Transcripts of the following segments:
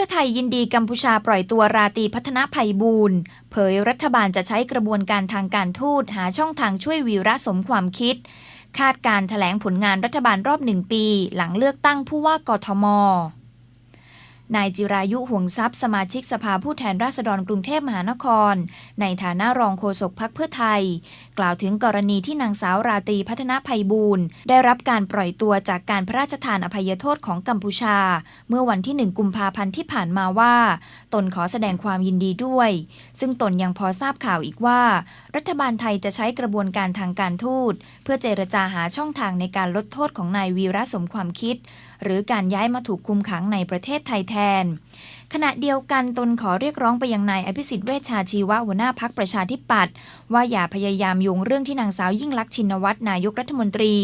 พื่อไทยยินดีกัมพูชาปล่อยตัวราตีพัฒนาภัยบูรณ์เผยรัฐบาลจะใช้กระบวนการทางการทูตหาช่องทางช่วยวีระสมความคิด คาดการถแถลงผลงานรัฐบาลรอบหนึ่งปี หลังเลือกตั้งผู้ว่ากทม นายจิรายุห่วงทรัพย์สมาชิกสภาผู้แทนราษฎรกรุงเทพมหานคร ในฐานะรองโฆษกพักเพื่อไทย กล่าวถึงกรณีที่นางสาวราตรีพัฒนาภัยบูรณ์ ได้รับการปล่อยตัวจากการพระราชทานอภัยโทษของกัมพูชา เมื่อวันที่ 1 กุมภาพันธ์ที่ผ่านมาว่า ตนขอแสดงความยินดีด้วย ซึ่งตนยังพอทราบข่าวอีกว่า รัฐบาลไทยจะใช้กระบวนการทางการทูต เพื่อเจรจาหาช่องทางในการลดโทษของนายวีระสมความคิด หรือการย้ายมาถูกคุมขังในประเทศไทยแทน ขณะเดียวกันตนขอเรียกร้องไปยังนายอภิสิทธิ์เวชชาชีวะหัวหน้าพักประชาธิปัตย์ว่าอย่าพยายามโยงเรื่องที่นางสาวยิ่งลักษณ์ชินวัตรนายกรัฐมนตรี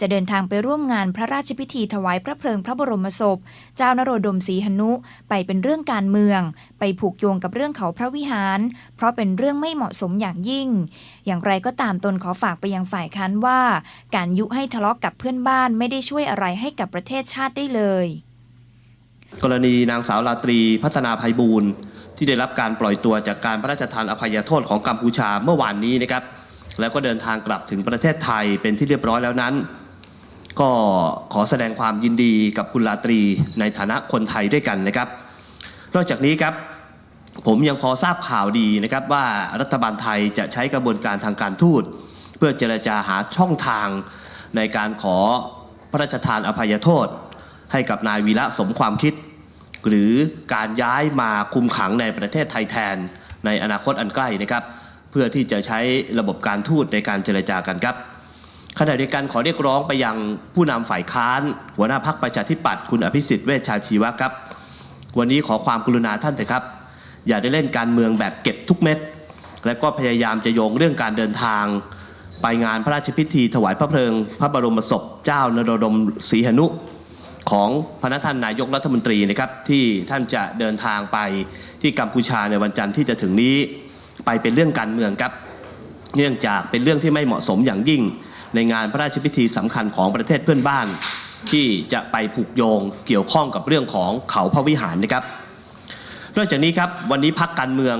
จะเดินทางไปร่วมงานพระราชพิธีถวายพระเพลิงพระบรมศพ เจ้านโรดมศรีหนุ ไปเป็นเรื่องการเมือง ไปผูกโยงกับเรื่องเขาพระวิหาร เพราะเป็นเรื่องไม่เหมาะสมอย่างยิ่ง อย่างไรก็ตามตนขอฝากไปยังฝ่ายค้านว่า การยุให้ทะเลาะกกับเพื่อนบ้านไม่ได้ช่วยอะไรให้กับประเทศชาติได้เลย กรณีนางสาวราตรีพัฒนาภัยบูรณ์ที่ได้รับการปล่อยตัวจากการพระราชทานอภัยโทษของกัมพูชาเมื่อวานนี้นะครับ แล้วก็เดินทางกลับถึงประเทศไทยเป็นที่เรียบร้อยแล้วนั้น ก็ขอแสดงความยินดีกับคุณราตรีในฐานะคนไทยด้วยกันนะครับ นอกจากนี้ครับผมยังพอทราบข่าวดีนะครับว่ารัฐบาลไทยจะใช้กระบวนการทางการทูต เพื่อเจรจาหาช่องทางในการขอพระราชทานอภัยโทษ ให้กับนายวีระสมความคิด หรือการย้ายมาคุมขังในประเทศไทยแทน ในอนาคตอันใกล้นะครับ เพื่อที่จะใช้ระบบการทูตในการเจรจากันครับขณะเดียวกันขอเรียกร้องไปยังผู้นำฝ่ายค้าน หัวหน้าพักประชาธิปัตย์คุณอภิสิทธิ์เวชชาชีวะครับ วันนี้ขอความกรุณาท่านเถอะครับ อย่าได้เล่นการเมืองแบบเก็บทุกเม็ด และก็พยายามจะโยงเรื่องการเดินทาง ไปงานพระราชพิธีถวายพระเพลิง พระบรมศพเจ้านรดมศรีหนุ ของพระท่านนายกรัฐมนตรีนะครับที่ท่านจะเดินทางไปที่กัมพูชาในวันจันทร์ที่จะถึงนี้ไปเป็นเรื่องการเมืองครับ เนื่องจากเป็นเรื่องที่ไม่เหมาะสมอย่างยิ่ง ในงานพระราชพิธีสำคัญของประเทศเพื่อนบ้าน ที่จะไปผูกโยงเกี่ยวข้องกับเรื่องของเขาพระวิหารนะครับ นอกจากนี้ครับวันนี้พักการเมือง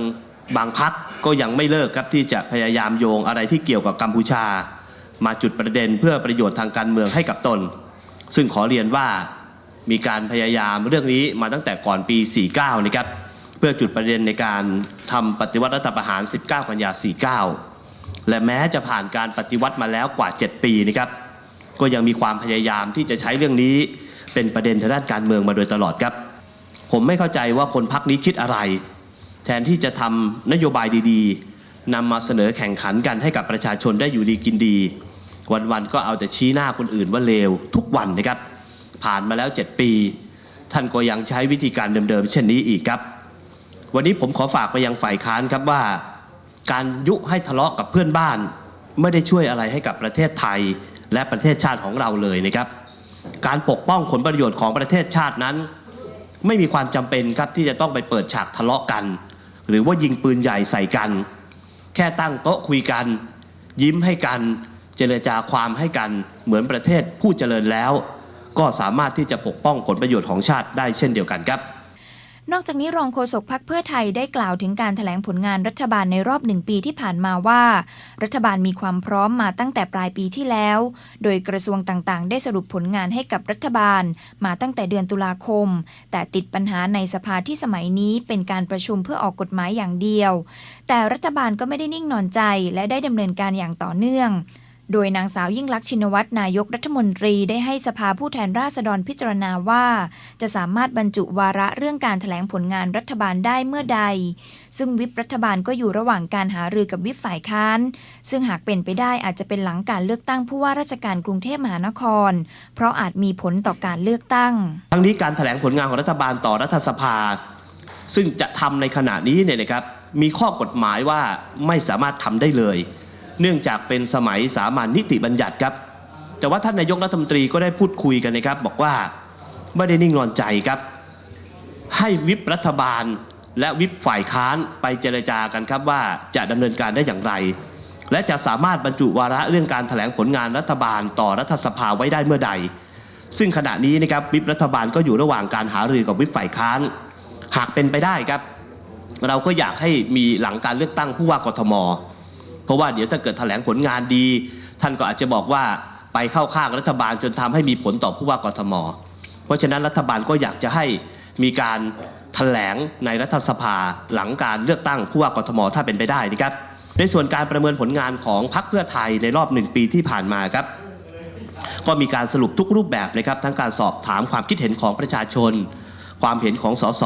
บางพักก็ยังไม่เลิกครับที่จะพยายามโยงอะไรที่เกี่ยวกับกัมพูชา มาจุดประเด็นเพื่อประโยชน์ทางการเมืองให้กับตน ซึ่งขอเรียนว่ามีการพยายามเรื่องนี้มาตั้งแต่ก่อนปี 49 นะครับ เพื่อจุดประเด็นในการทำปฏิวัติรัฐประหาร 19 กันยา 49 และแม้จะผ่านการปฏิวัติมาแล้วกว่า 7 ปีนะครับ ก็ยังมีความพยายามที่จะใช้เรื่องนี้เป็นประเด็นทางด้านการเมืองมาโดยตลอดครับ ผมไม่เข้าใจว่าคนพักนี้คิดอะไร แทนที่จะทำนโยบายดีๆนำมาเสนอแข่งขันกันให้กับประชาชนได้อยู่ดีกินดี วันๆก็เอาแต่ชี้หน้าคนอื่นว่าเลวทุกวันนะครับ ผ่านมาแล้ว 7 ปี ท่านก็ยังใช้วิธีการเดิมๆ เช่นนี้อีกครับ วันนี้ผมขอฝากไปยังฝ่ายค้านครับว่า การยุให้ทะเลาะกับเพื่อนบ้าน ไม่ได้ช่วยอะไรให้กับประเทศไทยและประเทศชาติของเราเลยนะครับ การปกป้องผลประโยชน์ของประเทศชาตินั้น ไม่มีความจำเป็นครับที่จะต้องไปเปิดฉากทะเลาะกัน หรือว่ายิงปืนใหญ่ใส่กัน แค่ตั้งโต๊ะคุยกัน ยิ้มให้กัน เจรจาความให้กันเหมือนประเทศผู้เจริญแล้ว ก็สามารถที่จะปกป้องผลประโยชน์ของชาติได้เช่นเดียวกันครับนอกจากนี้รองโฆษกพักเพื่อไทยได้กล่าวถึงการถแถลงผลงานรัฐบาลในรอบหนึ่งปีที่ผ่านมาว่า รัฐบาลมีความพร้อมมาตั้งแต่ปลายปีที่แล้ว โดยกระทรวงต่างๆ ได้สรุปผลงานให้กับรัฐบาล มาตั้งแต่เดือนตุลาคม แต่ติดปัญหาในสภาที่สมัยนี้เป็นการประชุมเพื่อออกกฎหมายอย่างเดียว แต่รัฐบาลก็ไม่ได้นิ่งนอนใจและได้ดำเนินการอย่างต่อเนื่อง โดยนางสาวยิ่งลักษณ์ชินวัตรนายกรัฐมนตรีได้ให้สภาผู้แทนราษฎรพิจารณาว่า จะสามารถบรรจุวาระเรื่องการถแถลงผลงานรัฐบาลได้เมื่อใด ซึ่งวิปรัฐบาลก็อยู่ระหว่างการหารือกับวิปฝ่ายค้าน ซึ่งหากเป็นไปได้อาจจะเป็นหลังการเลือกตั้งผู้ว่าราชการกรุงเทพมหานคร เพราะอาจมีผลต่อการเลือกตั้ง ทั้งนี้การถแถลงผลงานของรัฐบาลต่อรัฐสภา ซึ่งจะทำในขณะนี้เนี่ยนะครับมีข้อกฎหมายว่าไม่สามารถทำได้เลย เนื่องจากเป็นสมัยสามัญนิติบัญญัติครับ แต่ว่าท่านนายกรัฐมนตรีก็ได้พูดคุยกันนะครับ บอกว่าไม่ได้นิ่งนอนใจครับ ให้วิปรัฐบาลและวิปฝ่ายค้านไปเจรจากันครับว่าจะดำเนินการได้อย่างไร และจะสามารถบรรจุวาระเรื่องการถแถลงผลงานรัฐบาลต่อรัฐสภาไว้ได้เมื่อใด ซึ่งขณะนี้นะครับวิปรัฐบาลก็อยู่ระหว่างการหารือกับวิปฝ่ายค้าน หากเป็นไปได้ครับ เราก็อยากให้มีหลังการเลือกตั้งผู้ว่ากทม เพราะว่าเดี๋ยวถ้าเกิดแถลงผลงานดี ท่านก็อาจจะบอกว่าไปเข้าข้างรัฐบาลจนทำให้มีผลต่อผู้ว่ากทม เพราะฉะนั้นรัฐบาลก็อยากจะให้มีการแถลงในรัฐสภาหลังการเลือกตั้งผู้ว่ากทมถ้าเป็นไปได้นะครับ ในส่วนการประเมินผลงานของพรรคเพื่อไทยในรอบหนึ่งปีที่ผ่านมาครับ ก็มีการสรุปทุกรูปแบบนะครับ ทั้งการสอบถามความคิดเห็นของประชาชน ความเห็นของสส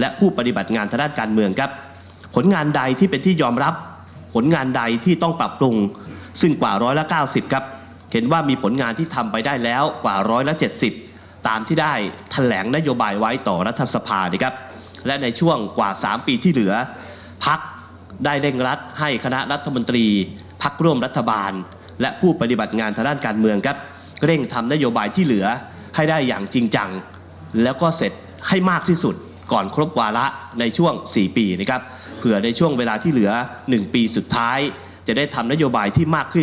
และผู้ปฏิบัติงานทางด้านการเมืองครับ ผลงานใดที่เป็นที่ยอมรับ ลงานใดที่ต้องปรับปรุง ซึ่งกว่าร้อยละ 90 ครับ เห็นว่ามีผลงานที่ทำไปได้แล้วกว่าร้อยละ 70 ตามที่ได้แถลงนโยบายไว้ต่อรัฐสภานะครับ และในช่วงกว่า 3 ปีที่เหลือ พักได้เร่งรัดให้คณะรัฐมนตรี พักร่วมรัฐบาล และผู้ปฏิบัติงานทางด้านการเมืองครับ เร่งทำนโยบายที่เหลือให้ได้อย่างจริงจัง แล้วก็เสร็จให้มากที่สุด ก่อนครบวาระในช่วง 4 ปีนะครับเผื่อในช่วงเวลาที่เหลือ 1 ปีสุดท้าย จะได้ทำนโยบายที่มากขึ้น